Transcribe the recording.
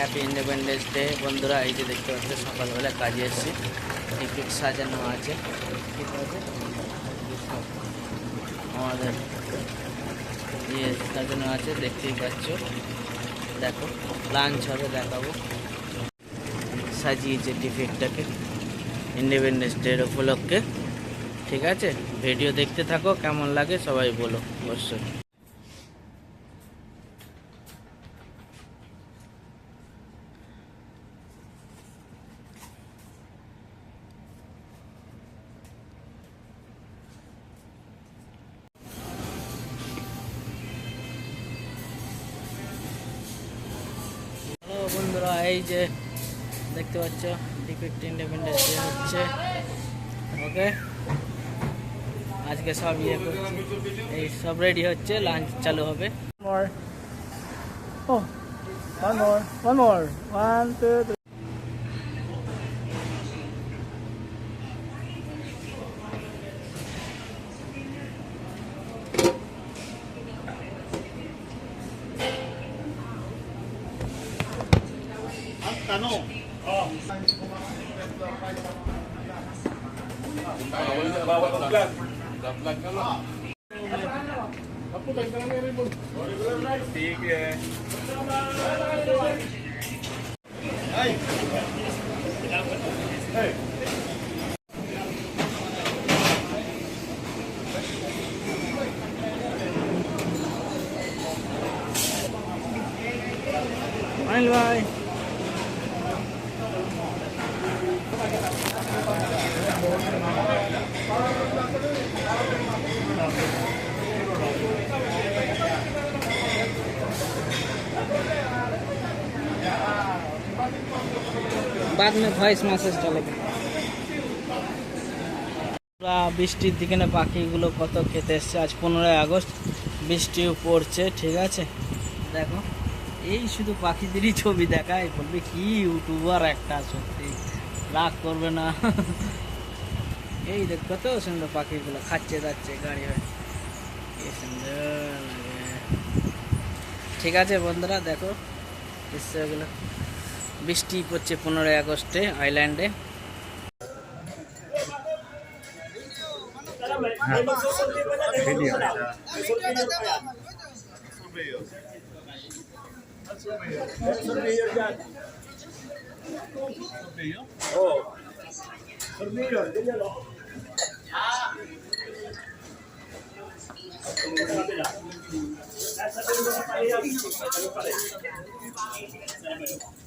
Happy independence day বন্ধুরা, এই যে দেখতে পাচ্ছ, সকালবেলা কাজে এসেছি। টিকিট সাজানো আছে। ঠিক আছে? আমাদের ইয়ে সাজানো আছে, দেখতেই পাচ্ছ। দেখো লাঞ্চ হবে, দেখাবো। সাজিয়েছে টিফিনটাকে ইন্ডিপেন্ডেন্স ডের উপলক্ষে। ঠিক আছে? ভিডিও দেখতে থাকো, কেমন লাগে সবাই বলো, অবশ্যই। বন্ধুরা এই যে দেখতে পাচ্ছ টিকিট ইন্ডিপেন্ডেন্স ডে হচ্ছে ওকে আজকে সব ইয়ে করছি এই সব রেডি হচ্ছে লাঞ্চ চালু হবে more. Oh, one more, one more. One, two, three. tanong. Oh. Bawal na bawal ang vlog. Vlog ka lang. Ako, tagda na may ribbon. Sige. Ay! Hey! Bye, bye. बाद में voice message চলেবে পুরা বৃষ্টির দিকে না পাখিগুলো কত খেতে এসছে আজ পনেরোই আগস্ট বৃষ্টিও পড়ছে ঠিক আছে দেখো এই শুধু পাখিদেরই ছবি দেখায় বলবে কি ইউটিউবার একটা সত্যি রাগ করবে না এই দেখ কত সুন্দর পাখিগুলো খাচ্ছে যাচ্ছে গাড়ি হয়ে কি সুন্দর লাগে ঠিক আছে বন্ধুরা দেখো দৃশ্যগুলো বৃষ্টি পড়ছে পনেরোই আগস্টে আইল্যান্ডে Gracias.